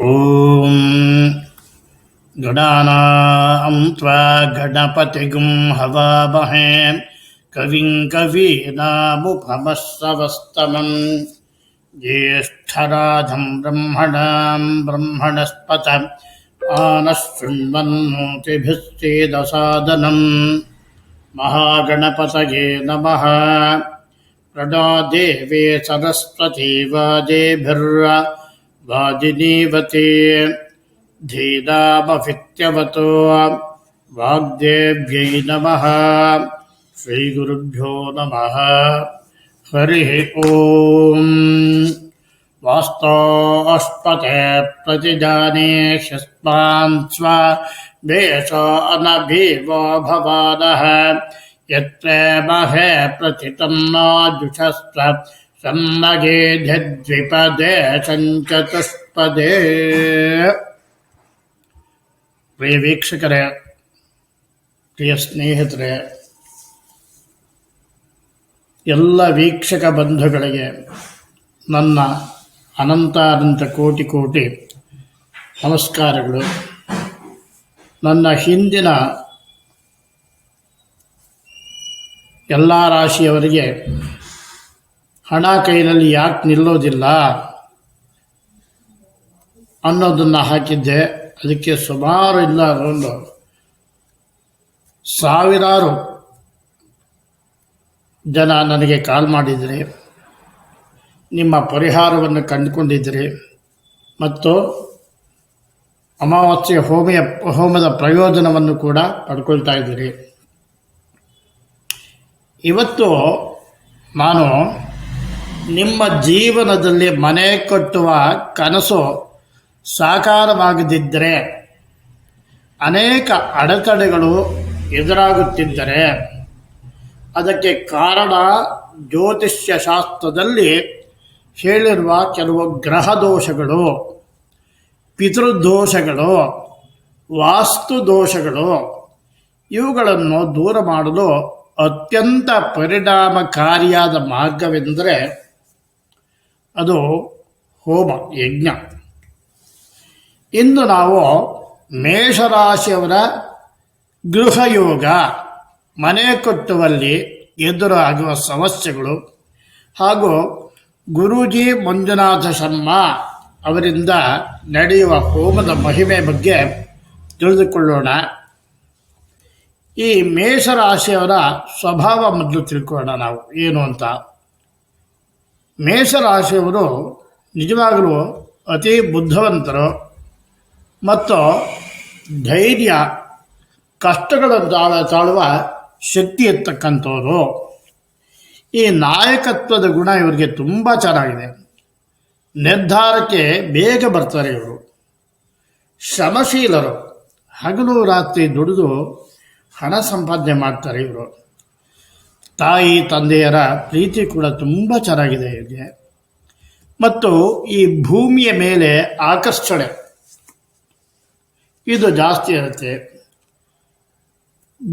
ॐ गणानां त्वा गणपतिगुं हवामहे। कविं कवीनामुपमस्सवस्तमं ज्येष्ठराजं ब्रह्मणां ब्रह्मणस्पत आनः शृण्वन्नोतिभिः सेदसादनम् महागणपतये नमः। प्रणो सरस्वती वाजिनीवते। धीनामभित्यवतो वाग्देव्यै नमः। श्रीगुरुभ्यो नमः। हरिः ॐ वास्तोऽष्पते प्रतिजाने ह्यस्मान् स्व वेष अनभिवो भवानः। यत्र महे प्रथितं न जुषस्व ಸನ್ನಗೇಧ್ಯದ್ವಿಪದೇ ಸಂಚತುಷ್ಪದೇ ಪ್ರಿಯ ವೀಕ್ಷಕರೇ ಪ್ರಿಯ ಸ್ನೇಹಿತರೆ ಎಲ್ಲ ವೀಕ್ಷಕ ಬಂಧುಗಳಿಗೆ ನನ್ನ ಅನಂತ ಅನಂತ ಕೋಟಿ ಕೋಟಿ ನಮಸ್ಕಾರಗಳು ನನ್ನ ಹಿಂದಿನ ಎಲ್ಲ ರಾಶಿಯವರಿಗೆ ಹಣ ಕೈನಲ್ಲಿ ಯಾಕೆ ನಿಲ್ಲೋದಿಲ್ಲ ಅನ್ನೋದನ್ನು ಹಾಕಿದ್ದೆ. ಅದಕ್ಕೆ ಸುಮಾರು ಇಲ್ಲ ಒಂದು ಸಾವಿರಾರು ಜನ ನನಗೆ ಕಾಲ್ ಮಾಡಿದರೆ. ನಿಮ್ಮ ಪರಿಹಾರವನ್ನು ಕಂಡುಕೊಂಡಿದ್ದೀರಿ ಮತ್ತು ಅಮಾವಾಸ್ಯೆ ಹೋಮಿಯ, ಹೋಮದ ಪ್ರಯೋಜನವನ್ನು ಕೂಡ ಪಡ್ಕೊಳ್ತಾ ಇದ್ದೀರಿ. ಇವತ್ತು ನಾನು ನಿಮ್ಮ ಜೀವನದಲ್ಲಿ ಮನೆ ಕಟ್ಟುವ ಕನಸು ಸಾಕಾರವಾಗದಿದ್ದರೆ ಅನೇಕ ಅಡೆತಡೆಗಳು ಎದುರಾಗುತ್ತಿದ್ದರೆ ಅದಕ್ಕೆ ಕಾರಣ ಜ್ಯೋತಿಷ್ಯ ಶಾಸ್ತ್ರದಲ್ಲಿ ಹೇಳಿರುವ ಕೆಲವು ಗ್ರಹ ದೋಷಗಳು ಪಿತೃದೋಷಗಳು ವಾಸ್ತು ದೋಷಗಳು, ಇವುಗಳನ್ನು ದೂರ ಮಾಡಲು ಅತ್ಯಂತ ಪರಿಣಾಮಕಾರಿಯಾದ ಮಾರ್ಗವೆಂದರೆ ಅದು ಹೋಮ, ಯಜ್ಞ. ಇಂದು ನಾವು ಮೇಷರಾಶಿಯವರ ಗೃಹಯೋಗ. ಮನೆ ಕಟ್ಟುವಲ್ಲಿ ಎದುರಾಗುವ ಸಮಸ್ಯೆಗಳು ಹಾಗೂ ಗುರೂಜಿ ಮಂಜುನಾಥ ಶರ್ಮ ಅವರಿಂದ ನಡೆಯುವ ಹೋಮದ ಮಹಿಮೆ ಬಗ್ಗೆ ತಿಳಿದುಕೊಳ್ಳೋಣ. ಈ ಮೇಷರಾಶಿಯವರ ಸ್ವಭಾವ ಮೊದಲು ತಿಳ್ಕೊಳ್ಳೋಣ ನಾವು. ಏನು ಅಂತ? ಮೇಷರಾಶಿಯವರು ನಿಜವಾಗಲೂ ಅತಿ ಬುದ್ಧವಂತರು ಮತ್ತು ಧೈರ್ಯ ಕಷ್ಟಗಳನ್ನು ತಾಳ ತಾಳುವ ಶಕ್ತಿ ಇರ್ತಕ್ಕಂಥವರು. ಈ ನಾಯಕತ್ವದ ಗುಣ ಇವರಿಗೆ ತುಂಬ ಚೆನ್ನಾಗಿದೆ. ನಿರ್ಧಾರಕ್ಕೆ ಬೇಗ ಬರ್ತಾರೆ ಇವರು. ಶ್ರಮಶೀಲರು ಹಗಲು ರಾತ್ರಿ ದುಡಿದು ಹಣ ಸಂಪಾದನೆ ಮಾಡ್ತಾರೆ ಇವರು. ತಾಯಿ, ತಂದೆಯರ ಪ್ರೀತಿ ಕೂಡ ತುಂಬ ಚೆನ್ನಾಗಿದೆ ಇಲ್ಲಿ ಮತ್ತು ಈ ಭೂಮಿಯ ಮೇಲೆ ಆಕರ್ಷಣೆ. ಇದು ಜಾಸ್ತಿ ಇರುತ್ತೆ.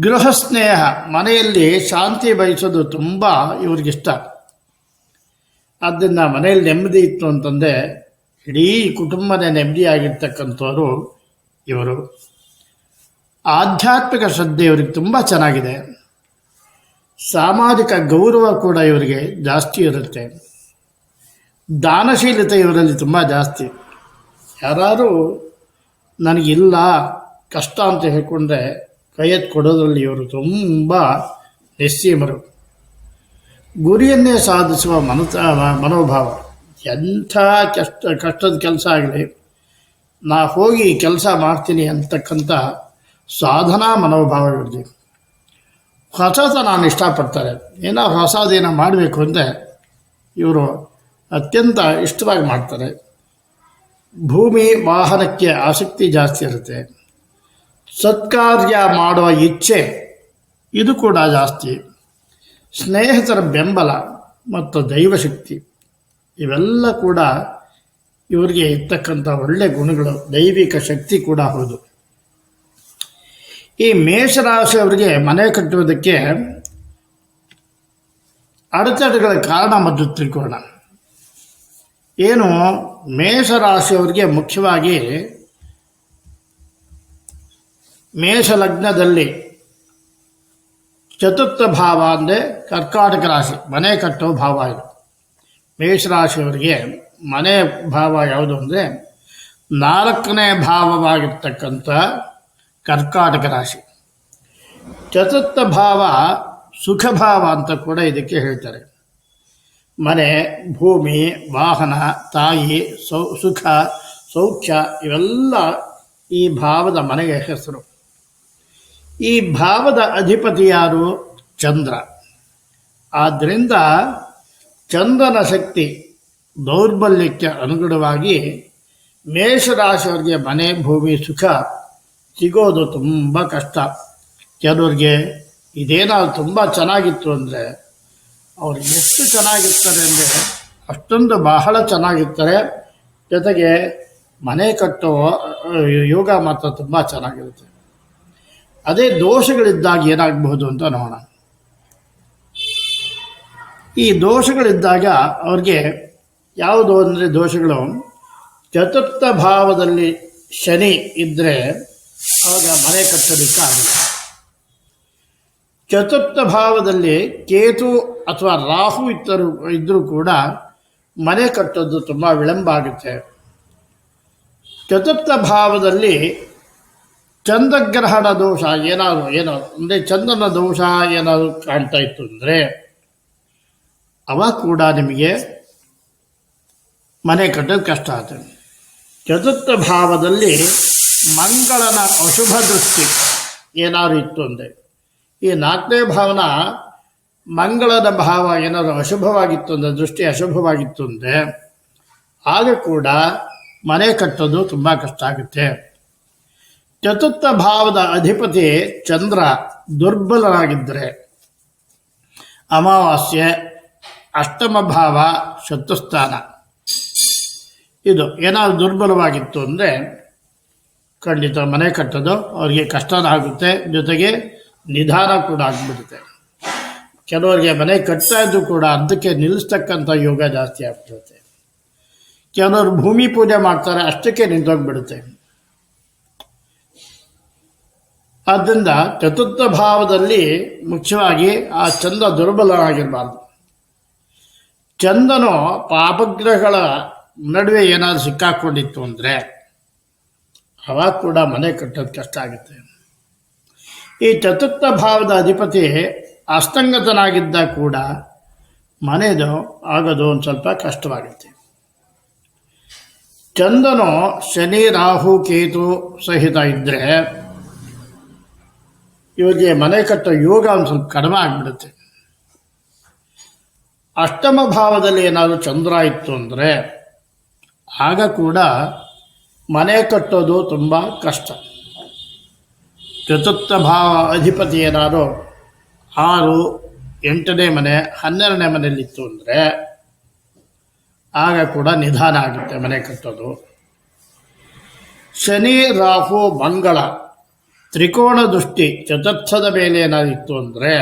ಗೃಹ ಸ್ನೇಹ ಮನೆಯಲ್ಲಿ ಶಾಂತಿ ಬಯಸೋದು ತುಂಬ ಇವ್ರಿಗಿಷ್ಟ. ಆದ್ದರಿಂದ ಮನೆಯಲ್ಲಿ ನೆಮ್ಮದಿ ಇತ್ತು ಅಂತಂದರೆ ಇಡೀ ಕುಟುಂಬದ ನೆಮ್ಮದಿಯಾಗಿರ್ತಕ್ಕಂಥವರು ಇವರು. ಆಧ್ಯಾತ್ಮಿಕ ಶ್ರದ್ಧೆ ಇವ್ರಿಗೆ ತುಂಬ ಚೆನ್ನಾಗಿದೆ. ಸಾಮಾಜಿಕ ಗೌರವ ಕೂಡ ಇವರಿಗೆ ಜಾಸ್ತಿ ಇರುತ್ತೆ. ದಾನಶೀಲತೆ ಇವರಲ್ಲಿ ತುಂಬ ಜಾಸ್ತಿ. ಯಾರು ನನಗಿಲ್ಲ ಕಷ್ಟ ಅಂತ ಹೇಳಿಕೊಂಡ್ರೆ ಕೈ ಎತ್ತು ಕೊಡೋದ್ರಲ್ಲಿ ಇವರು ತುಂಬ ನಿಸ್ಸೀಮರು. ಗುರಿಯನ್ನೇ ಸಾಧಿಸುವ ಮನಸ, ಮನೋಭಾವ. ಎಂಥ ಕಷ್ಟ, ಕಷ್ಟದ ಕೆಲಸ ಆಗಲಿ, ನಾ ಹೋಗಿ ಕೆಲಸ ಮಾಡ್ತೀನಿ ಅಂತಕ್ಕಂಥ ಸಾಧನಾ ಮನೋಭಾವ ಇವ್ರದ್ದು ಹೊಸತ ನಾನು ಇಷ್ಟಪಡ್ತಾರೆ. ಏನೋ ಹೊಸದೇನೋ ಮಾಡಬೇಕು ಅಂದರೆ ಇವರು ಅತ್ಯಂತ ಇಷ್ಟವಾಗಿ ಮಾಡ್ತಾರೆ. ಭೂಮಿ ವಾಹನಕ್ಕೆ ಆಸಕ್ತಿ ಜಾಸ್ತಿ ಇರುತ್ತೆ. ಸತ್ಕಾರ್ಯ ಮಾಡುವ ಇಚ್ಛೆ ಇದು ಕೂಡ ಜಾಸ್ತಿ. ಸ್ನೇಹಿತರ ಬೆಂಬಲ ಮತ್ತು ದೈವಶಕ್ತಿ ಇವೆಲ್ಲ ಕೂಡ ಇವರಿಗೆ ಇರ್ತಕ್ಕಂಥ ಒಳ್ಳೆಯ ಗುಣಗಳು, ದೈವಿಕ ಶಕ್ತಿ ಕೂಡ ಹೌದು. ಈ ಮೇಷರಾಶಿಯವರಿಗೆ ಮನೆ ಕಟ್ಟುವುದಕ್ಕೆ ಅಡೆತಡೆಗಳ ಕಾರಣ ಮತ್ತು ತ್ರಿಕೋಣ ಏನು? ಮೇಷರಾಶಿಯವರಿಗೆ ಮುಖ್ಯವಾಗಿ ಮೇಷ ಲಗ್ನದಲ್ಲಿ ಚತುರ್ಥ ಭಾವ ಅಂದರೆ ಕರ್ಕಾಟಕ ರಾಶಿ, ಮನೆ ಕಟ್ಟೋ ಭಾವ ಇದು. ಮೇಷರಾಶಿಯವರಿಗೆ ಮನೆ ಭಾವ ಯಾವುದು ಅಂದರೆ ನಾಲ್ಕನೇ ಭಾವವಾಗಿರ್ತಕ್ಕಂಥ ಕರ್ಕಾಟಕ ರಾಶಿ. ಚತುರ್ಥ ಭಾವ ಸುಖ ಭಾವ ಅಂತ ಕೂಡ ಇದಕ್ಕೆ ಹೇಳ್ತಾರೆ. ಮನೆ, ಭೂಮಿ, ವಾಹನ, ತಾಯಿ, ಸೌ, ಸುಖ ಸೌಖ್ಯ ಇವೆಲ್ಲ ಈ ಭಾವದ ಮನೆಗೆ ಹೆಸರು. ಈ ಭಾವದ ಅಧಿಪತಿ ಯಾರು? ಚಂದ್ರ. ಆದ್ದರಿಂದ ಚಂದ್ರನ ಶಕ್ತಿ ದೌರ್ಬಲ್ಯಕ್ಕೆ ಅನುಗುಣವಾಗಿ ಮೇಷರಾಶಿಯವರಿಗೆ ಮನೆ, ಭೂಮಿ, ಸುಖ ಸಿಗೋದು ತುಂಬ ಕಷ್ಟ. ಕೆಲವ್ರಿಗೆ ಇದೇನಾದ್ರು ತುಂಬ ಚೆನ್ನಾಗಿತ್ತು ಅಂದರೆ ಅವ್ರು ಎಷ್ಟು ಚೆನ್ನಾಗಿರ್ತಾರೆ ಅಂದರೆ ಅಷ್ಟೊಂದು ಬಹಳ ಚೆನ್ನಾಗಿರ್ತಾರೆ. ಜೊತೆಗೆ ಮನೆ ಕಟ್ಟೋ ಯೋಗ ಮಾತ್ರ ತುಂಬ ಚೆನ್ನಾಗಿರುತ್ತೆ. ಅದೇ ದೋಷಗಳಿದ್ದಾಗ ಏನಾಗಬಹುದು ಅಂತ ನೋಡೋಣ. ಈ ದೋಷಗಳಿದ್ದಾಗ ಅವ್ರಿಗೆ ಯಾವುದು ಅಂದರೆ ದೋಷಗಳು? ಚತುರ್ಥ ಭಾವದಲ್ಲಿ ಶನಿ ಇದ್ದರೆ ಆವಾಗ ಮನೆ ಕಟ್ಟೋದಕ್ಕಾಗಲ್ಲ ಚತುರ್ಥ ಭಾವದಲ್ಲಿ ಕೇತು ಅಥವಾ ರಾಹು ಇದ್ದರೂ ಇದ್ದರೂ ಕೂಡ ಮನೆ ಕಟ್ಟೋದು ತುಂಬ ವಿಳಂಬ ಆಗುತ್ತೆ. ಚತುರ್ಥ ಭಾವದಲ್ಲಿ ಚಂದ್ರಗ್ರಹಣ ದೋಷ ಏನಾದರೂ ಏನೋ ಅಂದರೆ ಚಂದ್ರನ ದೋಷ ಏನಾದರೂ ಕಾಣ್ತಾ ಇತ್ತು ಅಂದರೆ, ಅವ ಕೂಡ ನಿಮಗೆ ಮನೆ ಕಟ್ಟೋದು ಕಷ್ಟ ಆಗ್ತದೆ ಚತುರ್ಥ ಭಾವದಲ್ಲಿ ಮಂಗಳನ ಅಶುಭ ದೃಷ್ಟಿ. ಏನಾದ್ರು ಇತ್ತು ಅಂದರೆ. ಈ ನಾಲ್ಕನೇ ಭಾವನ ಮಂಗಳದ ಭಾವ ಏನಾದರೂ ಅಶುಭವಾಗಿತ್ತು ಅಂದರೆ, ದೃಷ್ಟಿ ಅಶುಭವಾಗಿತ್ತು ಅಂದರೆ, ಆಗ ಕೂಡ ಮನೆ ಕಟ್ಟೋದು ತುಂಬ ಕಷ್ಟ ಆಗುತ್ತೆ. ಚತುರ್ಥ ಭಾವದ ಅಧಿಪತಿ ಚಂದ್ರ ದುರ್ಬಲರಾಗಿದ್ದರೆ ಅಮಾವಾಸ್ಯೆ ಅಷ್ಟಮ ಭಾವ ಶತ್ರುಸ್ಥಾನ. ಇದು ಏನಾದರೂ ದುರ್ಬಲವಾಗಿತ್ತು ಅಂದರೆ ಖಂಡಿತ ಮನೆ ಕಟ್ಟೋದು ಅವರಿಗೆ ಕಷ್ಟನಾಗುತ್ತೆ ಜೊತೆಗೆ ನಿಧಾನ ಕೂಡ ಆಗಿಬಿಡುತ್ತೆ. ಕೆಲವರಿಗೆ ಮನೆ ಕಟ್ತಾ ಇದ್ದು ಕೂಡ ಅರ್ಧಕ್ಕೆ ನಿಲ್ಲಿಸ್ತಕ್ಕಂಥ ಯೋಗ ಜಾಸ್ತಿ ಆಗ್ಬಿಡುತ್ತೆ. ಕೆಲವರು ಭೂಮಿ ಪೂಜೆ ಮಾಡ್ತಾರೆ, ಅಷ್ಟಕ್ಕೆ ನಿಂತೋಗ್ಬಿಡುತ್ತೆ. ಆದ್ದರಿಂದ ಚತುರ್ಥ ಭಾವದಲ್ಲಿ ಮುಖ್ಯವಾಗಿ ಆ ಚಂದ ದುರ್ಬಲವಾಗಿರಬಾರ್ದು ಚಂದನು ಪಾಪಗ್ರಹಗಳ ನಡುವೆ ಏನಾದರೂ ಸಿಕ್ಕಾಕೊಂಡಿತ್ತು ಅಂದರೆ ಅವಾಗ ಕೂಡ ಮನೆ ಕಟ್ಟೋದು ಕಷ್ಟ ಆಗುತ್ತೆ. ಈ ಚತುರ್ಥ ಭಾವದ ಅಧಿಪತಿ ಅಸ್ತಂಗತನಾಗಿದ್ದ ಕೂಡ ಮನೆದು ಆಗೋದು ಒಂದು ಸ್ವಲ್ಪ ಕಷ್ಟವಾಗುತ್ತೆ. ಚಂದನು ಶನಿ, ರಾಹು, ಕೇತು ಸಹಿತ ಇದ್ದರೆ ಇವರಿಗೆ ಮನೆ ಕಟ್ಟೋ ಯೋಗ ಒಂದು ಸ್ವಲ್ಪ ಕಡಿಮೆ ಆಗಿಬಿಡುತ್ತೆ. ಅಷ್ಟಮ ಭಾವದಲ್ಲಿ ಏನಾದರೂ ಚಂದ್ರ ಇತ್ತು ಅಂದರೆ ಆಗ ಕೂಡ ಮನೆ ಕಟ್ಟೋದು ತುಂಬ ಕಷ್ಟ. ಚತುರ್ಥ ಭಾವ ಅಧಿಪತಿ ಏನಾದರೂ ಆರು, ಎಂಟನೇ ಮನೆ, ಹನ್ನೆರಡನೇ ಮನೆಯಲ್ಲಿತ್ತು ಅಂದರೆ ಆಗ ಕೂಡ ನಿಧಾನ ಆಗುತ್ತೆ ಮನೆ ಕಟ್ಟೋದು. ಶನಿ, ರಾಹು, ಮಂಗಳ, ತ್ರಿಕೋಣ ದೃಷ್ಟಿ ಚತುರ್ಥದ ಮೇಲೆ ಏನಾದ್ರು ಇತ್ತು ಅಂದರೆ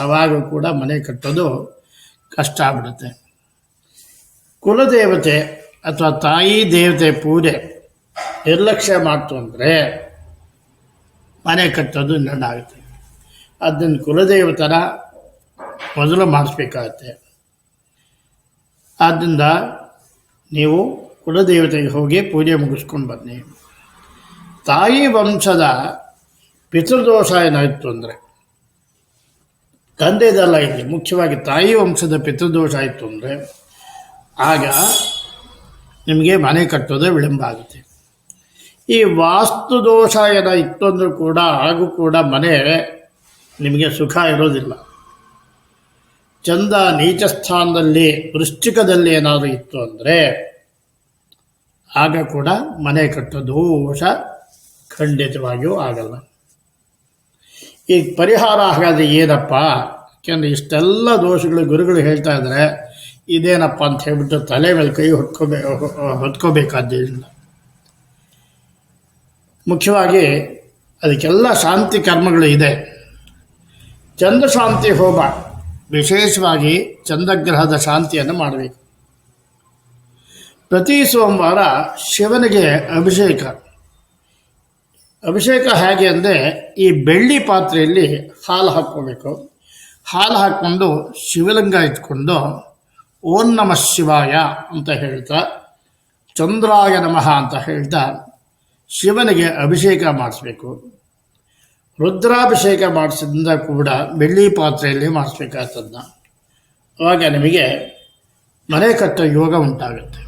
ಆವಾಗ ಕೂಡ ಮನೆ ಕಟ್ಟೋದು ಕಷ್ಟ ಆಗ್ಬಿಡುತ್ತೆ. ಕುಲದೇವತೆ ಅಥವಾ ತಾಯಿ ದೇವತೆ ಪೂಜೆ ನಿರ್ಲಕ್ಷ್ಯ ಮಾಡ್ತು ಅಂದರೆ ಮನೆ ಕಟ್ಟೋದು ಆಗುತ್ತೆ. ಅದನ್ನು ಕುಲದೇವತರ ಮೊದಲು ಮಾಡಿಸ್ಬೇಕಾಗತ್ತೆ. ಆದ್ದರಿಂದ ನೀವು ಕುಲದೇವತೆಗೆ ಹೋಗಿ ಪೂಜೆ ಮುಗಿಸ್ಕೊಂಡು ಬನ್ನಿ. ತಾಯಿ ವಂಶದ ಪಿತೃದೋಷ ಏನಾಯಿತು ಅಂದರೆ ತಂದೆದಲ್ಲ ಇಲ್ಲಿ ಮುಖ್ಯವಾಗಿ ತಾಯಿ ವಂಶದ ಪಿತೃದೋಷ ಆಯಿತು ಅಂದರೆ ಆಗ ನಿಮಗೆ ಮನೆ ಕಟ್ಟೋದೇ ವಿಳಂಬ ಆಗುತ್ತೆ. ಈ ವಾಸ್ತು ದೋಷ ಏನೋ ಇತ್ತಂದ್ರೂ ಕೂಡ, ಹಾಗೂ ಕೂಡ ಮನೆ ನಿಮಗೆ ಸುಖ ಇರೋದಿಲ್ಲ. ಚಂದ ನೀಚ ಸ್ಥಾನದಲ್ಲಿ, ವೃಶ್ಚಿಕದಲ್ಲಿ ಏನಾದರೂ ಇತ್ತು ಅಂದರೆ, ಆಗ ಕೂಡ ಮನೆ ಕಟ್ಟೋ ದೋಷ ಖಂಡಿತವಾಗಿಯೂ ಆಗಲ್ಲ. ಈಗ ಪರಿಹಾರ ಹಾಗಾದರೆ ಏನಪ್ಪ? ಯಾಕೆಂದರೆ ಇಷ್ಟೆಲ್ಲ ದೋಷಗಳು ಗುರುಗಳು ಹೇಳ್ತಾ ಇದ್ದಾರೆ ಇದೇನಪ್ಪ ಅಂತ ಹೇಳ್ಬಿಟ್ಟು ತಲೆ ಮೇಲೆ ಕೈ ಹೊತ್ಕೋಬೇ ಹೊತ್ಕೋಬೇಕಾದ್ದರಿಂದ ಮುಖ್ಯವಾಗಿ ಅದಕ್ಕೆಲ್ಲ ಶಾಂತಿ ಕರ್ಮಗಳು ಇದೆ. ಚಂದ್ರಶಾಂತಿ ಹೋಮ ವಿಶೇಷವಾಗಿ ಚಂದ್ರಗ್ರಹದ ಶಾಂತಿಯನ್ನು ಮಾಡಬೇಕು. ಪ್ರತಿ ಸೋಮವಾರ ಶಿವನಿಗೆ ಅಭಿಷೇಕ. ಅಭಿಷೇಕ ಹೇಗೆ ಅಂದರೆ ಈ ಬೆಳ್ಳಿ ಪಾತ್ರೆಯಲ್ಲಿ ಹಾಲು ಹಾಕ್ಕೋಬೇಕು. ಹಾಲು ಹಾಕ್ಕೊಂಡು ಶಿವಲಿಂಗ ಇಟ್ಕೊಂಡು ಓಂ ನಮಃ ಶಿವಾಯ ಅಂತ ಹೇಳ್ತಾ, ಚಂದ್ರಾಯ ನಮಃ ಅಂತ ಹೇಳ್ತಾ ಶಿವನಿಗೆ ಅಭಿಷೇಕ ಮಾಡಿಸ್ಬೇಕು. ರುದ್ರಾಭಿಷೇಕ ಮಾಡಿಸಿದ್ರಿಂದ ಕೂಡ ಬೆಳ್ಳಿ ಪಾತ್ರೆಯಲ್ಲಿ ಮಾಡಿಸ್ಬೇಕಾಗ್ತದನ್ನ ಆವಾಗ ನಿಮಗೆ ಮನೆ ಕಟ್ಟ ಯೋಗ ಉಂಟಾಗುತ್ತೆ.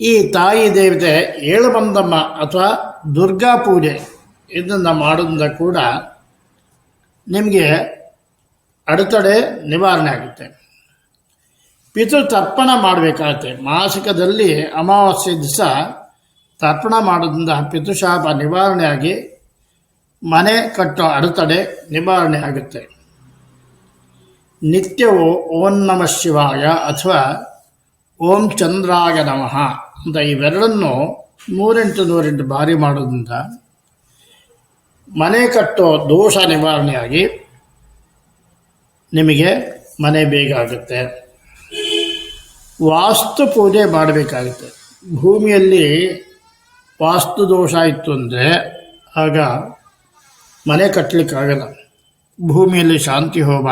ಈ ತಾಯಿ ದೇವತೆ ಏಳು ಬಂದಮ್ಮ ಅಥವಾ ದುರ್ಗಾ ಪೂಜೆ ಇದನ್ನು ಮಾಡೋದ್ರಿಂದ ಕೂಡ ನಿಮಗೆ ಅಡೆತಡೆ ನಿವಾರಣೆ ಆಗುತ್ತೆ. ಪಿತೃ ತರ್ಪಣ ಮಾಡಬೇಕಾಗುತ್ತೆ. ಮಾಸಿಕದಲ್ಲಿ ಅಮಾವಾಸ್ಯೆ ದಿವಸ ತರ್ಪಣ ಮಾಡೋದ್ರಿಂದ ಪಿತೃಶಾಪ ನಿವಾರಣೆಯಾಗಿ ಮನೆ ಕಟ್ಟೋ ಅಡೆತಡೆ ನಿವಾರಣೆ ಆಗುತ್ತೆ. ನಿತ್ಯವು ಓಂ ನಮ ಶಿವಾಯ ಅಥವಾ ಓಂ ಚಂದ್ರಾಯ ನಮಃ ಅಂತ ಇವೆರಡನ್ನು ನೂರೆಂಟು ನೂರೆಂಟು ಬಾರಿ ಮಾಡೋದ್ರಿಂದ ಮನೆ ಕಟ್ಟೋ ದೋಷ ನಿವಾರಣೆಯಾಗಿ ನಿಮಗೆ ಮನೆ ಬೇಗ ಆಗುತ್ತೆ ವಾಸ್ತು ಪೂಜೆ ಮಾಡಬೇಕಾಗುತ್ತೆ. ಭೂಮಿಯಲ್ಲಿ ವಾಸ್ತು ದೋಷ ಇತ್ತು ಅಂದರೆ ಆಗ ಮನೆ ಕಟ್ಟಲಿಕ್ಕಾಗಲ್ಲ ಭೂಮಿಯಲ್ಲಿ ಶಾಂತಿ ಹೋಮ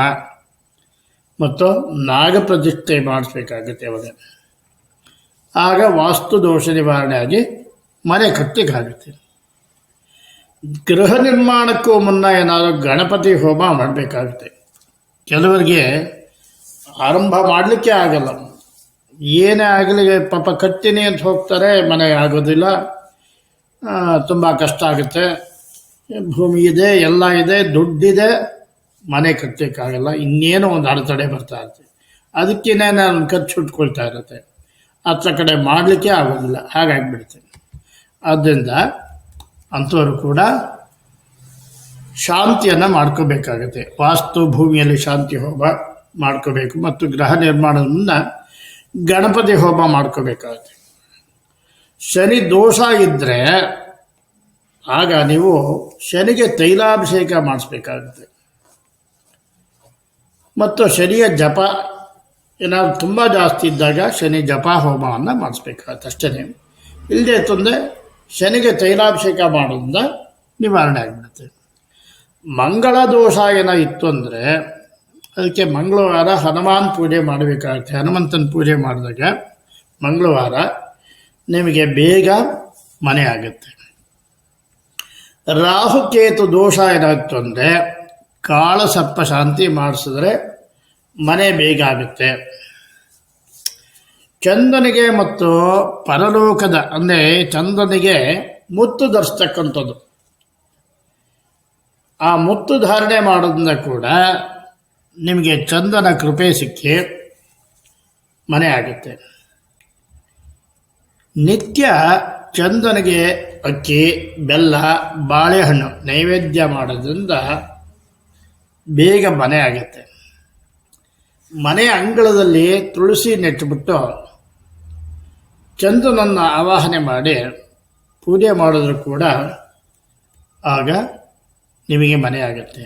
ಮತ್ತು ನಾಗಪ್ರತಿಷ್ಠೆ ಮಾಡಿಸ್ಬೇಕಾಗುತ್ತೆ ಅವಾಗ ಆಗ ವಾಸ್ತು ದೋಷ ನಿವಾರಣೆ ಆಗಿ ಮನೆ ಕಟ್ಟಲಿಕ್ಕಾಗುತ್ತೆ ಗೃಹ ನಿರ್ಮಾಣಕ್ಕೂ ಮುನ್ನ ಏನಾದರೂ ಗಣಪತಿ ಹೋಮ ಮಾಡಬೇಕಾಗುತ್ತೆ. ಕೆಲವರಿಗೆ ಆರಂಭ ಮಾಡಲಿಕ್ಕೆ ಆಗಲ್ಲ. ಏನೇ ಆಗಲಿ, ಪಾಪ ಕಟ್ಟಿನಿ ಅಂತ ಹೋಗ್ತಾರೆ, ಮನೆ ಆಗೋದಿಲ್ಲ. ತುಂಬ ಕಷ್ಟ ಆಗುತ್ತೆ. ಭೂಮಿ ಇದೆ, ಎಲ್ಲ ಇದೆ, ದುಡ್ಡಿದೆ, ಮನೆ ಕಟ್ಟಲಿಕ್ಕಾಗಲ್ಲ ಇನ್ನೇನೋ ಒಂದು ಅಡೆತಡೆ ಬರ್ತಾ ಇರುತ್ತೆ. ಅದಕ್ಕೇನೆ ನಾನು ಖರ್ಚು ಇಟ್ಕೊಳ್ತಾ ಇರುತ್ತೆ. ಹತ್ರ ಕಡೆ ಮಾಡಲಿಕ್ಕೆ ಆಗೋದಿಲ್ಲ. ಹಾಗಾಗಿಬಿಡುತ್ತೆ. ಆದ್ದರಿಂದ ಅಂಥವರು ಕೂಡ ಶಾಂತಿಯನ್ನು ಮಾಡ್ಕೋಬೇಕಾಗತ್ತೆ. ವಾಸ್ತು ಭೂಮಿಯಲ್ಲಿ ಶಾಂತಿ ಹೋಮ ಮಾಡ್ಕೋಬೇಕು ಮತ್ತು ಗ್ರಹ ನಿರ್ಮಾಣದ ಮುನ್ನ ಗಣಪತಿ ಹೋಮ ಮಾಡ್ಕೋಬೇಕಾಗತ್ತೆ. ಶನಿ ದೋಷ ಇದ್ದರೆ ಆಗ ನೀವು ಶನಿಗೆ ತೈಲಾಭಿಷೇಕ ಮಾಡಿಸ್ಬೇಕಾಗುತ್ತೆ. ಮತ್ತು ಶನಿಯ ಜಪ ಏನಾದ್ರು ತುಂಬ ಜಾಸ್ತಿ ಇದ್ದಾಗ ಶನಿ ಜಪ ಹೋಮವನ್ನು ಮಾಡಿಸ್ಬೇಕಾಗತ್ತೆ ಅಷ್ಟೇ ಇಲ್ಲದೆ ತಂದೆ ಶನಿಗೆ ತೈಲಾಭಿಷೇಕ ಮಾಡೋದ್ರಿಂದ ನಿವಾರಣೆ ಆಗಿಬಿಡುತ್ತೆ. ಮಂಗಳ ದೋಷ ಏನ ಇತ್ತು ಅಂದರೆ, ಅದಕ್ಕೆ ಮಂಗಳವಾರ ಹನುಮಾನ್ ಪೂಜೆ ಮಾಡಬೇಕಾಗುತ್ತೆ, ಹನುಮಂತನ ಪೂಜೆ ಮಾಡಿದಾಗ ಮಂಗಳವಾರ ನಿಮಗೆ ಬೇಗ ಮನೆ ಆಗುತ್ತೆ. ರಾಹುಕೇತು ದೋಷ ಏನಾಯ್ತು ಅಂದರೆ ಕಾಳಸರ್ಪ ಶಾಂತಿ ಮಾಡಿಸಿದ್ರೆ ಮನೆ ಬೇಗ ಆಗುತ್ತೆ. ಚಂದನಿಗೆ ಮತ್ತು ಪರಲೋಕದ, ಅಂದರೆ ಚಂದನಿಗೆ ಮುತ್ತು ಧರಿಸ್ತಕ್ಕಂಥದ್ದು. ಆ ಮುತ್ತು ಧಾರಣೆ ಮಾಡೋದ್ರಿಂದ ಕೂಡ ನಿಮಗೆ ಚಂದನ ಕೃಪೆ ಸಿಕ್ಕಿ ಮನೆ ಆಗುತ್ತೆ. ನಿತ್ಯ ಚಂದನಿಗೆ ಅಕ್ಕಿ, ಬೆಲ್ಲ, ಬಾಳೆಹಣ್ಣು ನೈವೇದ್ಯ ಮಾಡೋದ್ರಿಂದ ಬೇಗ ಮನೆ ಆಗುತ್ತೆ. ಮನೆ ಅಂಗಳದಲ್ಲಿ ತುಳಸಿ ನೆಟ್ಟುಬಿಟ್ಟು ಚಂದನನ್ನು ಆವಾಹನೆ ಮಾಡಿ ಪೂಜೆ ಮಾಡಿದ್ರು ಕೂಡ ಆಗ ನಿಮಗೆ ಮನೆ ಆಗುತ್ತೆ.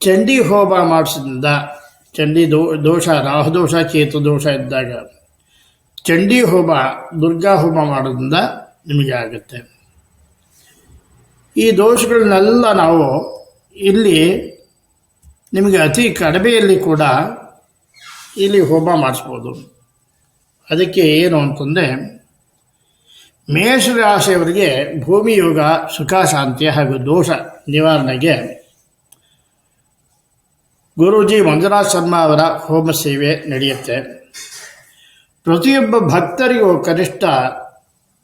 ಚಂಡಿ ಹೋಮ ಮಾಡಿಸಿದ್ರಿಂದ ಚಂಡಿ ದೋ, ದೋಷ ರಾಹುದೋಷ ಕೇತು ದೋಷ ಇದ್ದಾಗ ಚಂಡಿ ಹೋಮ, ದುರ್ಗಾ ಹೋಮ ಮಾಡೋದ್ರಿಂದ ನಿಮಗೆ ಆಗುತ್ತೆ. ಈ ದೋಷಗಳನ್ನೆಲ್ಲ ನಾವು ಇಲ್ಲಿ ನಿಮಗೆ ಅತಿ ಕಡಿಮೆಯಲ್ಲಿ ಕೂಡ ಇಲ್ಲಿ ಹೋಮ ಮಾಡಿಸ್ಬೋದು. ಅದಕ್ಕೆ ಏನು ಅಂತಂದರೆ ಮೇಷರಾಶಿಯವರಿಗೆ ಭೂಮಿ ಯೋಗ ಸುಖ, ಶಾಂತಿ ಹಾಗೂ ದೋಷ ನಿವಾರಣೆಗೆ ಗುರೂಜಿ ಮಂಜುನಾಥ್ ಶರ್ಮಾ ಅವರ ಹೋಮ ಸೇವೆ ನಡೆಯುತ್ತೆ. ಪ್ರತಿಯೊಬ್ಬ ಭಕ್ತರಿಗೂ ಕನಿಷ್ಠ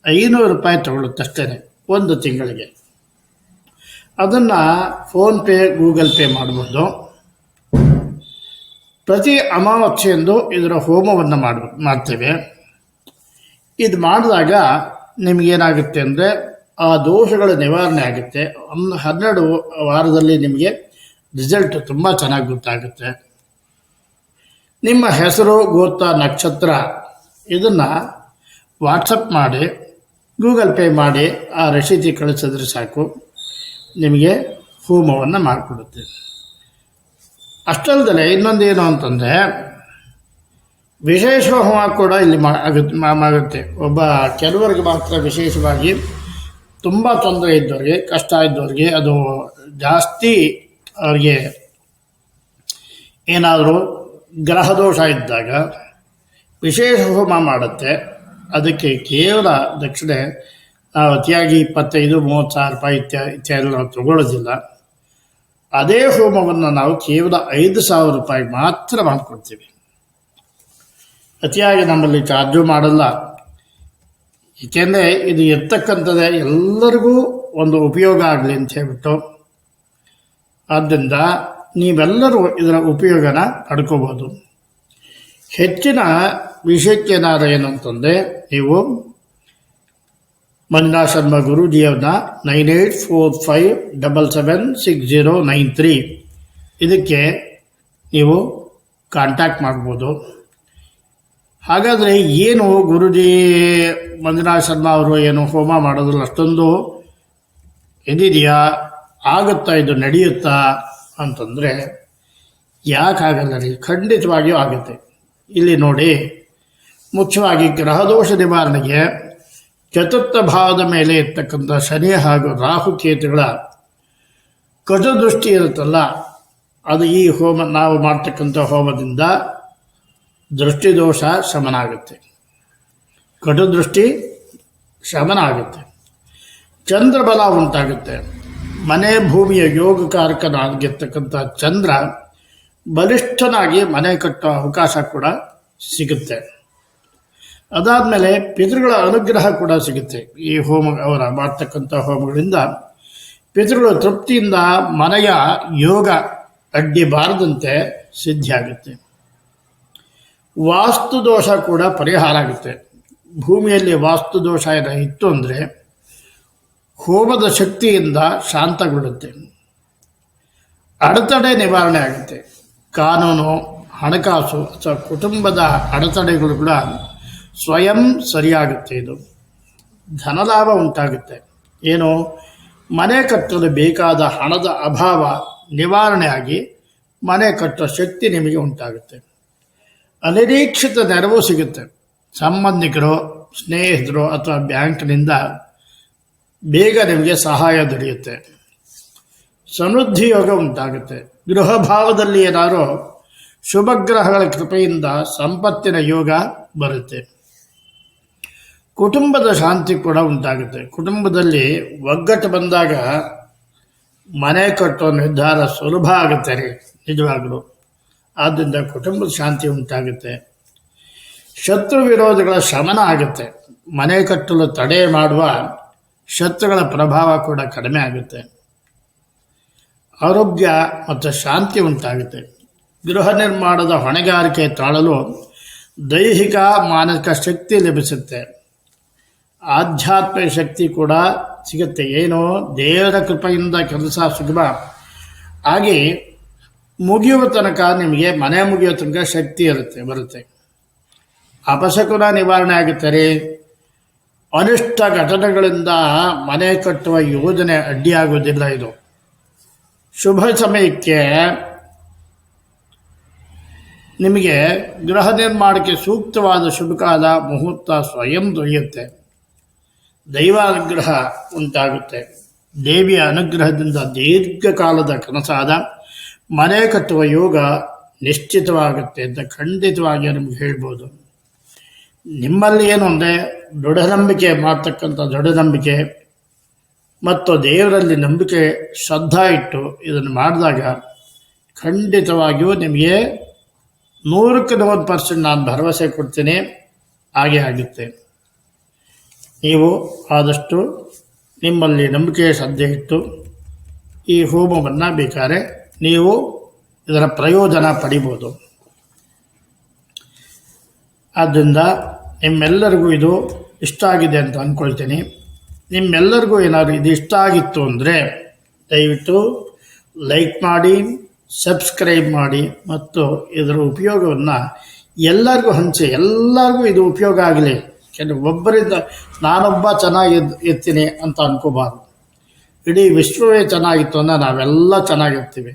ಐನೂರು ರೂಪಾಯಿ ತಗೊಳ್ಳುತ್ತಷ್ಟೇ ಒಂದು ತಿಂಗಳಿಗೆ. ಅದನ್ನು ಫೋನ್ಪೇ ಗೂಗಲ್ ಪೇ ಮಾಡಬಹುದು ಪ್ರತಿ ಅಮಾವಾಸ್ಯೆಯಂದು ಇದರ ಹೋಮವನ್ನು ಮಾಡ ಮಾಡ್ತೇವೆ. ಇದು ಮಾಡಿದಾಗ ನಿಮಗೇನಾಗುತ್ತೆ ಅಂದರೆ ಆ ದೋಷಗಳು ನಿವಾರಣೆ ಆಗುತ್ತೆ. ಒಂದು ಹನ್ನೆರಡು ವಾರದಲ್ಲಿ ನಿಮಗೆ ರಿಸಲ್ಟ್ ತುಂಬ ಚೆನ್ನಾಗಿ ಗೊತ್ತಾಗುತ್ತೆ. ನಿಮ್ಮ ಹೆಸರು, ಗೋತ್ರ, ನಕ್ಷತ್ರ, ಇದನ್ನು ವಾಟ್ಸಪ್ ಮಾಡಿ ಗೂಗಲ್ ಪೇ ಮಾಡಿ, ಆ ರಸೀದಿ ಕಳಿಸಿದ್ರೆ ಸಾಕು. ನಿಮಗೆ ಹೋಮವನ್ನು ಮಾಡಿಕೊಡುತ್ತೆ. ಅಷ್ಟಲ್ಲದೆ ಇನ್ನೊಂದೇನು ಅಂತಂದರೆ ವಿಶೇಷ ಹೋಮ ಕೂಡ ಇಲ್ಲಿ ಆಗುತ್ತೆ ಒಬ್ಬ ಕೆಲವರಿಗೆ ಮಾತ್ರ ವಿಶೇಷವಾಗಿ ತುಂಬ ತೊಂದರೆ ಇದ್ದವ್ರಿಗೆ, ಕಷ್ಟ ಇದ್ದವ್ರಿಗೆ, ಅದು ಜಾಸ್ತಿ ಅವ್ರಿಗೆ ಏನಾದರೂ ಗ್ರಹದೋಷ ಇದ್ದಾಗ ವಿಶೇಷ ಹೋಮ ಮಾಡುತ್ತೆ. ಅದಕ್ಕೆ ಕೇವಲ ದಕ್ಷಿಣೆ ನಾವು ಅತಿಯಾಗಿ ಇಪ್ಪತ್ತೈದು, ಮೂವತ್ತು ಸಾವಿರ ರೂಪಾಯಿ ಇತ್ಯಾದಿ ಇತ್ಯಾದಿ ನಾವು ತಗೊಳ್ಳೋದಿಲ್ಲ ಅದೇ ಹೋಮವನ್ನು ನಾವು ಕೇವಲ ಐದು ಸಾವಿರ ರೂಪಾಯಿ ಮಾತ್ರ ಮಾಡಿಕೊಡ್ತೀವಿ ಅತಿಯಾಗಿ ನಮ್ಮಲ್ಲಿ ಚಾರ್ಜು ಮಾಡಲ್ಲ. ಏಕೆಂದರೆ ಇದು ಇರ್ತಕ್ಕಂಥದ್ದೇ ಎಲ್ಲರಿಗೂ ಒಂದು ಉಪಯೋಗ ಆಗಲಿ ಅಂತ ಹೇಳ್ಬಿಟ್ಟು. ಆದ್ದರಿಂದ ನೀವೆಲ್ಲರೂ ಇದರ ಉಪಯೋಗನ ಪಡ್ಕೋಬೋದು. ಹೆಚ್ಚಿನ ವಿಷಯಕ್ಕೇನಾದ್ರು ಏನು ಅಂತಂದರೆ ನೀವು Manjunatha Sharma ಗುರೂಜಿಯವ್ರನ್ನ nine eight four five double seven six zero nine three ಇದಕ್ಕೆ ನೀವು ಕಾಂಟ್ಯಾಕ್ಟ್ ಮಾಡ್ಬೋದು. ಹಾಗಾದರೆ ಏನು ಗುರುಜಿ ಮಂಜುನಾಥ ಶರ್ಮಾ ಅವರು ಏನು ಹೋಮ ಮಾಡೋದ್ರಲ್ಲಿ ಅಷ್ಟೊಂದು ಇದಿದೆಯಾ? ಆಗುತ್ತಾ ಇದು ನಡೆಯುತ್ತಾ ಅಂತಂದರೆ ಯಾಕಾಗಲ್ಲ ರೀ ಖಂಡಿತವಾಗಿಯೂ ಆಗುತ್ತೆ. ಇಲ್ಲಿ ನೋಡಿ, ಮುಖ್ಯವಾಗಿ ಗ್ರಹದೋಷ ನಿವಾರಣೆಗೆ ಚತುರ್ಥ ಭಾವದ ಮೇಲೆ ಇರ್ತಕ್ಕಂಥ ಶನಿ ಹಾಗೂ ರಾಹು ಕೇತುಗಳ ಕಟುದೃಷ್ಟಿ ಇರುತ್ತಲ್ಲ, ಅದು ಈ ಹೋಮ, ನಾವು ಮಾಡ್ತಕ್ಕಂಥ ಹೋಮದಿಂದ ದೃಷ್ಟಿದೋಷ ಶಮನ ಆಗುತ್ತೆ ಕಟುದೃಷ್ಟಿ ಶಮನ ಆಗುತ್ತೆ ಚಂದ್ರಬಲ ಉಂಟಾಗುತ್ತೆ. ಮನೆ ಭೂಮಿಯ ಯೋಗಕಾರಕನಾಗಿರ್ತಕ್ಕಂಥ ಚಂದ್ರ ಬಲಿಷ್ಠನಾಗಿ ಮನೆ ಕಟ್ಟೋ ಅವಕಾಶ ಕೂಡ ಸಿಗುತ್ತೆ. ಅದಾದಮೇಲೆ ಪಿತೃಗಳ ಅನುಗ್ರಹ ಕೂಡ ಸಿಗುತ್ತೆ. ಈ ಹೋಮ, ಅವರ ಮಾಡ್ತಕ್ಕಂಥ ಹೋಮಗಳಿಂದ ಪಿತೃಗಳ ತೃಪ್ತಿಯಿಂದ ಮನೆಯ ಯೋಗ ಅಡ್ಡಿ ಬಾರದಂತೆ ಸಿದ್ಧಿಯಾಗುತ್ತೆ. ವಾಸ್ತು ದೋಷ ಕೂಡ ಪರಿಹಾರ ಆಗುತ್ತೆ. ಭೂಮಿಯಲ್ಲಿ ವಾಸ್ತು ದೋಷ ಏನ ಇತ್ತು ಅಂದರೆ ಹೋಮದ ಶಕ್ತಿಯಿಂದ ಶಾಂತಗೊಳ್ಳುತ್ತೆ. ಅಡೆತಡೆ ನಿವಾರಣೆ ಆಗುತ್ತೆ. ಕಾನೂನು, ಹಣಕಾಸು ಅಥವಾ ಕುಟುಂಬದ ಅಡೆತಡೆಗಳು ಕೂಡ ಸ್ವಯಂ ಸರಿಯಾಗುತ್ತೆ ಇದು. ಧನಲಾಭ ಉಂಟಾಗುತ್ತೆ. ಏನು? ಮನೆ ಕಟ್ಟಲು ಬೇಕಾದ ಹಣದ ಅಭಾವ ನಿವಾರಣೆಯಾಗಿ ಮನೆ ಕಟ್ಟುವ ಶಕ್ತಿ ನಿಮಗೆ ಉಂಟಾಗುತ್ತೆ. ಅನಿರೀಕ್ಷಿತ ನೆರವು ಸಿಗುತ್ತೆ. ಸಂಬಂಧಿಕರು, ಸ್ನೇಹಿತರು ಅಥವಾ ಬ್ಯಾಂಕ್ನಿಂದ ಬೇಗ ನಿಮಗೆ ಸಹಾಯ ದೊರೆಯುತ್ತೆ. ಸಮೃದ್ಧಿ ಯೋಗ ಉಂಟಾಗುತ್ತೆ. ಗೃಹ ಭಾವದಲ್ಲಿ ಏನಾದರೂ ಶುಭಗ್ರಹಗಳ ಕೃಪೆಯಿಂದ ಸಂಪತ್ತಿನ ಯೋಗ ಬರುತ್ತೆ. ಕುಟುಂಬದ ಶಾಂತಿ ಕೂಡ ಉಂಟಾಗುತ್ತೆ. ಕುಟುಂಬದಲ್ಲಿ ಒಗ್ಗಟ್ಟು ಬಂದಾಗ ಮನೆ ಕಟ್ಟುವ ನಿರ್ಧಾರ ಸುಲಭ ಆಗುತ್ತೆ ರೀ, ನಿಜವಾಗಲೂ. ಆದ್ದರಿಂದ ಕುಟುಂಬದ ಶಾಂತಿ ಉಂಟಾಗುತ್ತೆ. ಶತ್ರು ವಿರೋಧಗಳ ಶಮನ ಆಗುತ್ತೆ. ಮನೆ ಕಟ್ಟಲು ತಡೆ ಮಾಡುವ ಶತ್ರುಗಳ ಪ್ರಭಾವ ಕೂಡ ಕಡಿಮೆ ಆಗುತ್ತೆ. ಆರೋಗ್ಯ ಮತ್ತು ಶಾಂತಿ ಉಂಟಾಗುತ್ತೆ. ಗೃಹ ನಿರ್ಮಾಣದ ಹೊಣೆಗಾರಿಕೆ ತಾಳಲು ದೈಹಿಕ, ಮಾನಸಿಕ ಶಕ್ತಿ ಲಭಿಸುತ್ತೆ. ಆಧ್ಯಾತ್ಮಿಕ ಶಕ್ತಿ ಕೂಡ ಸಿಗುತ್ತೆ. ಏನೋ ದೇವರ ಕೃಪೆಯಿಂದ ಕೆಲಸ ಸುಗಮ. ಹಾಗೆ ಮುಗಿಯುವ ತನಕ ನಿಮಗೆ ಮನೆ ಮುಗಿಯೋ ತನಕ ಶಕ್ತಿ ಇರುತ್ತೆ, ಬರುತ್ತೆ. ಅಪಶಕುನ ನಿವಾರಣೆ ಆಗುತ್ತೆ ರೀ ಅನಿಷ್ಟ ಘಟನೆಗಳಿಂದ ಮನೆ ಕಟ್ಟುವ ಯೋಜನೆ ಅಡ್ಡಿಯಾಗುವುದಿಲ್ಲ ಇದು. ಶುಭ ಸಮಯಕ್ಕೆ ನಿಮಗೆ ಗೃಹ ನಿರ್ಮಾಣಕ್ಕೆ ಸೂಕ್ತವಾದ ಶುಭಕಾಲ ಮುಹೂರ್ತ ಸ್ವಯಂ ದೊರೆಯುತ್ತೆ. ದೈವ ಅನುಗ್ರಹ ಉಂಟಾಗುತ್ತೆ. ದೇವಿಯ ಅನುಗ್ರಹದಿಂದ ದೀರ್ಘಕಾಲದ ಕನಸಾದ ಮನೆ ಕಟ್ಟುವ ಯೋಗ ನಿಶ್ಚಿತವಾಗುತ್ತೆ ಅಂತ ಖಂಡಿತವಾಗಿ ನಮ್ಗೆ ಹೇಳ್ಬೋದು. ನಿಮ್ಮಲ್ಲಿ ಏನು ಅಂದರೆ ದೃಢನಂಬಿಕೆ ಮಾಡ್ತಕ್ಕಂಥ ದೃಢನಂಬಿಕೆ ಮತ್ತು ದೇವರಲ್ಲಿ ನಂಬಿಕೆ, ಶ್ರದ್ಧಾ ಇಟ್ಟು ಇದನ್ನು ಮಾಡಿದಾಗ ಖಂಡಿತವಾಗಿಯೂ ನಿಮಗೆ ನೂರಕ್ಕೆ ನೂರು ಪರ್ಸೆಂಟ್ ನಾನು ಭರವಸೆ ಕೊಡ್ತೀನಿ, ಹಾಗೆ ಆಗುತ್ತೆ. ನೀವು ಆದಷ್ಟು ನಿಮ್ಮಲ್ಲಿ ನಂಬಿಕೆ, ಶ್ರದ್ಧೆ ಇಟ್ಟು ಈ ಹೋಮವನ್ನು ಬೇಕಾದ್ರೆ ನೀವು ಇದರ ಪ್ರಯೋಜನ ಪಡಿಬೋದು. ಆದ್ದರಿಂದ ನಿಮ್ಮೆಲ್ಲರಿಗೂ ಇದು ಇಷ್ಟ ಆಗಿದೆ ಅಂತ ಅಂದ್ಕೊಳ್ತೀನಿ ನಿಮ್ಮೆಲ್ಲರಿಗೂ ಏನಾದರೂ ಇದು ಇಷ್ಟ ಆಗಿತ್ತು ಅಂದರೆ ದಯವಿಟ್ಟು ಲೈಕ್ ಮಾಡಿ, ಸಬ್ಸ್ಕ್ರೈಬ್ ಮಾಡಿ ಮತ್ತು ಇದರ ಉಪಯೋಗವನ್ನು ಎಲ್ಲರಿಗೂ ಹಂಚಿ, ಎಲ್ಲರಿಗೂ ಇದು ಉಪಯೋಗ ಆಗಲಿ. ಕೆಲವು ಒಬ್ಬರಿಂದ ನಾನೊಬ್ಬ ಚೆನ್ನಾಗಿ ಇರ್ತೀನಿ ಅಂತ ಅನ್ಕೋಬಾರ್ದು. ಇಡೀ ವಿಶ್ವವೇ ಚೆನ್ನಾಗಿತ್ತು ಅಂದರೆ ನಾವೆಲ್ಲ ಚೆನ್ನಾಗಿರ್ತೀವಿ.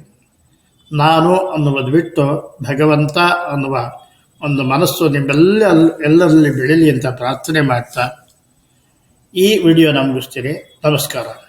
ನಾನು ಅನ್ನುವುದು ಬಿಟ್ಟು ಭಗವಂತ ಅನ್ನುವ ಒಂದು ಮನಸ್ಸು ನಿಮ್ಮೆಲ್ಲ ಎಲ್ಲರಲ್ಲಿ ಬೆಳೀಲಿ ಅಂತ ಪ್ರಾರ್ಥನೆ ಮಾಡ್ತಾ ಈ ವಿಡಿಯೋ ನಮಗಿಸ್ತೀನಿ. ನಮಸ್ಕಾರ.